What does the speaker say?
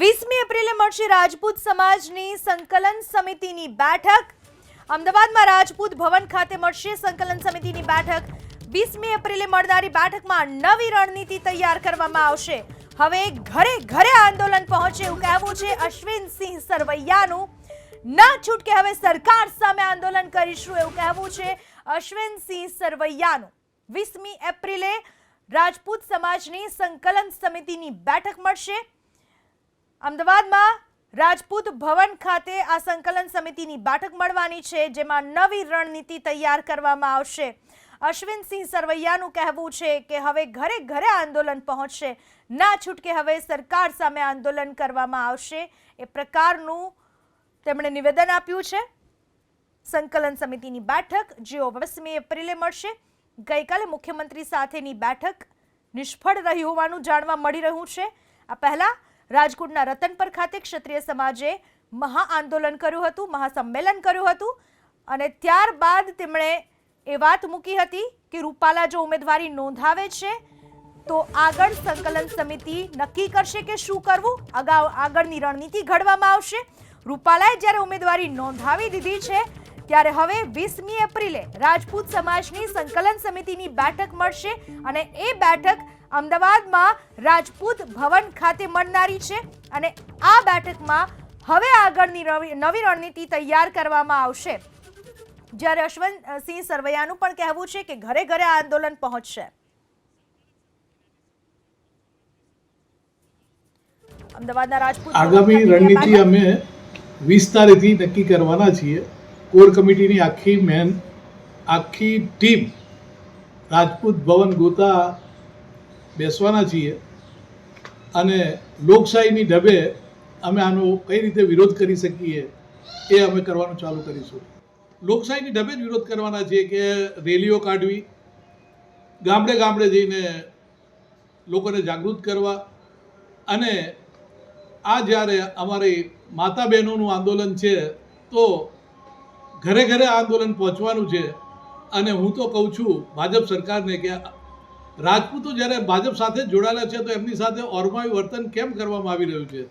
વીસમી એપ્રિલે મળશે રાજપૂત સમાજની સંકલન સમિતિની બેઠક. અમદાવાદમાં રાજપૂત ભવન ખાતે મળશે સંકલન સમિતિની બેઠક. વીસમી એપ્રિલે મળનારી બેઠકમાં નવી રણનીતિ તૈયાર કરવામાં આવશે. હવે ઘરે ઘરે આંદોલન પહોંચે એવું કહેવું છે અશ્વિનસિંહ સરવૈયાનું. ના છૂટકે હવે સરકાર સામે આંદોલન કરીશું એવું કહેવું છે અશ્વિનસિંહ સરવૈયાનું. વીસમી એપ્રિલે રાજપૂત સમાજની સંકલન સમિતિની બેઠક મળશે. અમદાવાદમાં રાજપૂત ભવન ખાતે આ સંકલન સમિતિની બેઠક મળવાની છે, જેમાં નવી રણનીતિ તૈયાર કરવામાં આવશે. અશ્વિનસિંહ સરવૈયાનું કહેવું છે કે હવે ઘરે ઘરે આંદોલન પહોંચશે. ના છૂટકે હવે સરકાર સામે આંદોલન કરવામાં આવશે. એ પ્રકારનું તેમણે નિવેદન આપ્યું છે. સંકલન સમિતિની બેઠક જે વીસમી એપ્રિલે મળશે. ગઈકાલે મુખ્યમંત્રી સાથેની બેઠક નિષ્ફળ રહી હોવાનું જાણવા મળી રહ્યું છે. આ પહેલા રાજકોટના રતનપર ખાતે ક્ષત્રિય સમાજે મહા આંદોલન કર્યું હતું, મહાસંમેલન કર્યું હતું અને ત્યારબાદ તેમણે એ વાત મૂકી હતી કે રૂપાલા જો ઉમેદવારી નોંધાવે છે, તો આગળ સંકલન સમિતિ નક્કી કરશે કે શું કરવું? અગાઉ આગળની રણનીતિ ઘડવામાં આવશે. રૂપાલાએ જ્યારે ઉમેદવારી નોંધાવી દીધી છે, ત્યારે હવે વીસમી એપ્રિલે રાજપૂત સમાજની સંકલન સમિતિની બેઠક મળશે અને એ બેઠક અમદાવાદમાં રાજપૂત ભવન ખાતે મળનારી છે અને આ બેઠકમાં હવે આગળની નવી રણનીતિ તૈયાર કરવામાં આવશે. જ્યારે અશ્વંતસિંહ સરવૈયાનું પણ કહેવું છે કે ઘરે ઘરે આંદોલન પહોંચશે. અમદાવાદના રાજપૂત આગામી રણનીતિ અમે વીસ તારીખથી નક્કી કરવાના છીએ. કોર કમિટીની આખી મેન આખી ટીમ રાજપૂત ભવન ગોતા બેસવાના છીએ. અને લોકશાહીની ઢબે અમે આનો કઈ રીતે વિરોધ કરી શકીએ એ અમે કરવાનું ચાલુ કરીશું. લોકશાહીની ઢબે જ વિરોધ કરવાના છીએ કે રેલીઓ કાઢવી, ગામડે ગામડે જઈને લોકોને જાગૃત કરવા અને આ જ્યારે અમારી માતા બહેનોનું આંદોલન છે તો ઘરે ઘરે આંદોલન પહોંચવાનું છે. અને હું તો કહું છું, ભાજપ સરકારને કે રાજપૂતો જ્યારે ભાજપ સાથે જોડાયેલા છે, તો એમની સાથે ઓરમાયું વર્તન કેમ કરવામાં આવી રહ્યું છે?